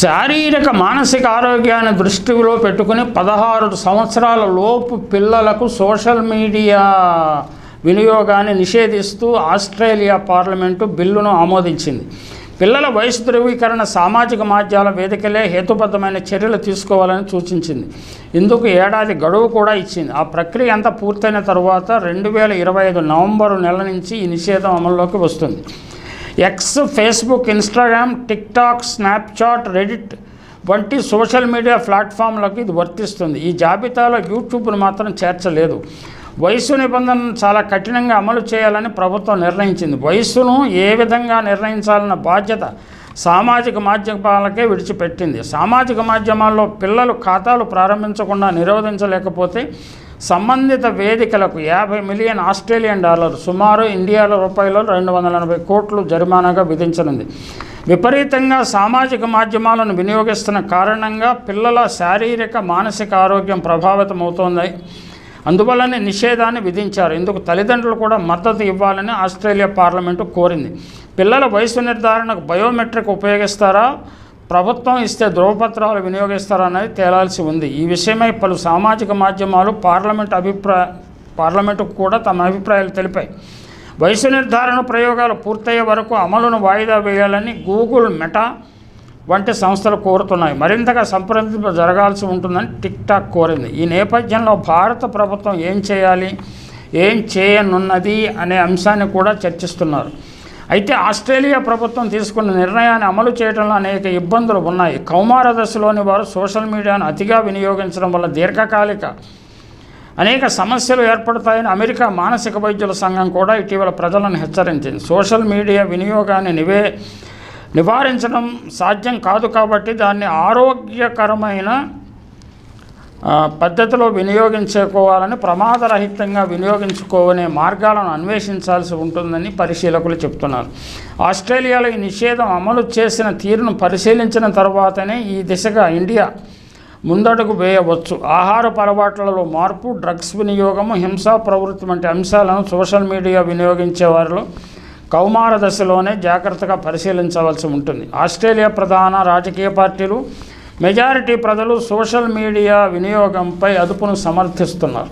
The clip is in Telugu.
శారీరక మానసిక ఆరోగ్యాన్ని దృష్టిలో పెట్టుకుని పదహారు సంవత్సరాల లోపు పిల్లలకు సోషల్ మీడియా వినియోగాన్ని నిషేధిస్తూ ఆస్ట్రేలియా పార్లమెంటు బిల్లును ఆమోదించింది. పిల్లల వయసు ధృవీకరణ సామాజిక మాధ్యమాల వేదికలే హేతుబద్ధమైన చర్యలు తీసుకోవాలని సూచించింది. ఇందుకు ఏడాది గడువు కూడా ఇచ్చింది. ఆ ప్రక్రియ అంతా పూర్తయిన తరువాత రెండు వేల ఇరవై ఐదు నవంబరు నెల నుంచి ఈ నిషేధం అమల్లోకి వస్తుంది. X Facebook Instagram TikTok Snapchat Reddit వంటి సోషల్ మీడియా ప్లాట్ఫామ్లకు ఇది వర్తిస్తుంది. ఈ జాబితాలో యూట్యూబ్ను మాత్రం చేర్చలేదు. వయసు నిబంధనను చాలా కఠినంగా అమలు చేయాలని ప్రభుత్వం నిర్ణయించింది. వయస్సును ఏ విధంగా నిర్ణయించాలన్న బాధ్యత సామాజిక మాధ్యమాలకే విడిచిపెట్టింది. సామాజిక మాధ్యమాల్లో పిల్లలు ఖాతాలు ప్రారంభించకుండా నిరోధించలేకపోతే సంబంధిత వేదికలకు యాభై మిలియన్ ఆస్ట్రేలియన్ డాలర్ సుమారు ఇండియాలో రూపాయలు రెండు వందల ఎనభై కోట్లు జరిమానాగా విధించనుంది. విపరీతంగా సామాజిక మాధ్యమాలను వినియోగిస్తున్న కారణంగా పిల్లల శారీరక మానసిక ఆరోగ్యం ప్రభావితమవుతోంది. అందువల్లనే నిషేధాన్ని విధించారు. ఇందుకు తల్లిదండ్రులు కూడా మద్దతు ఇవ్వాలని ఆస్ట్రేలియా పార్లమెంటు కోరింది. పిల్లల వయసు నిర్ధారణకు బయోమెట్రిక్ ఉపయోగిస్తారా? ప్రభుత్వం ఇస్తే ధృవపత్రాలు వినియోగిస్తారనేది తేలాల్సి ఉంది. ఈ విషయమై పలు సామాజిక మాధ్యమాలు పార్లమెంట్ అభిప్రాయ పార్లమెంటుకు కూడా తమ అభిప్రాయాలు తెలిపాయి. వయసు నిర్ధారణ ప్రయోగాలు పూర్తయ్యే వరకు అమలును వాయిదా వేయాలని గూగుల్ మెటా వంటి సంస్థలు కోరుతున్నాయి. మరింతగా సంప్రదింపు జరగాల్సి ఉంటుందని టిక్ టాక్ కోరింది. ఈ నేపథ్యంలో భారత ప్రభుత్వం ఏం చేయాలి ఏం చేయనున్నది అనే అంశాన్ని కూడా చర్చిస్తున్నారు. అయితే ఆస్ట్రేలియా ప్రభుత్వం తీసుకున్న నిర్ణయాన్ని అమలు చేయడంలో అనేక ఇబ్బందులు ఉన్నాయి. కౌమార దశలోని వారు సోషల్ మీడియాను అతిగా వినియోగించడం వల్ల దీర్ఘకాలిక అనేక సమస్యలు ఏర్పడతాయని అమెరికా మానసిక వైద్యుల సంఘం కూడా ఇటీవల ప్రజలను హెచ్చరించింది. సోషల్ మీడియా వినియోగాన్ని నివే నివారించడం సాధ్యం కాదు కాబట్టి దాన్ని ఆరోగ్యకరమైన పద్ధతిలో వినియోగించుకోవాలని ప్రమాదరహితంగా వినియోగించుకోవనే మార్గాలను అన్వేషించాల్సి ఉంటుందని పరిశీలకులు చెప్తున్నారు. ఆస్ట్రేలియాలో ఈ నిషేధం అమలు చేసిన తీరును పరిశీలించిన తర్వాతనే ఈ దిశగా ఇండియా ముందడుగు వేయవచ్చు. ఆహార అలవాట్లలో మార్పు డ్రగ్స్ వినియోగము హింసా ప్రవృత్తి వంటి అంశాలను సోషల్ మీడియా వినియోగించే వారిలో కౌమార దశలోనే జాగ్రత్తగా పరిశీలించవలసి ఉంటుంది. ఆస్ట్రేలియా ప్రధాన రాజకీయ పార్టీలు మెజారిటీ ప్రజలు సోషల్ మీడియా వినియోగంపై అదుపును సమర్థిస్తున్నారు.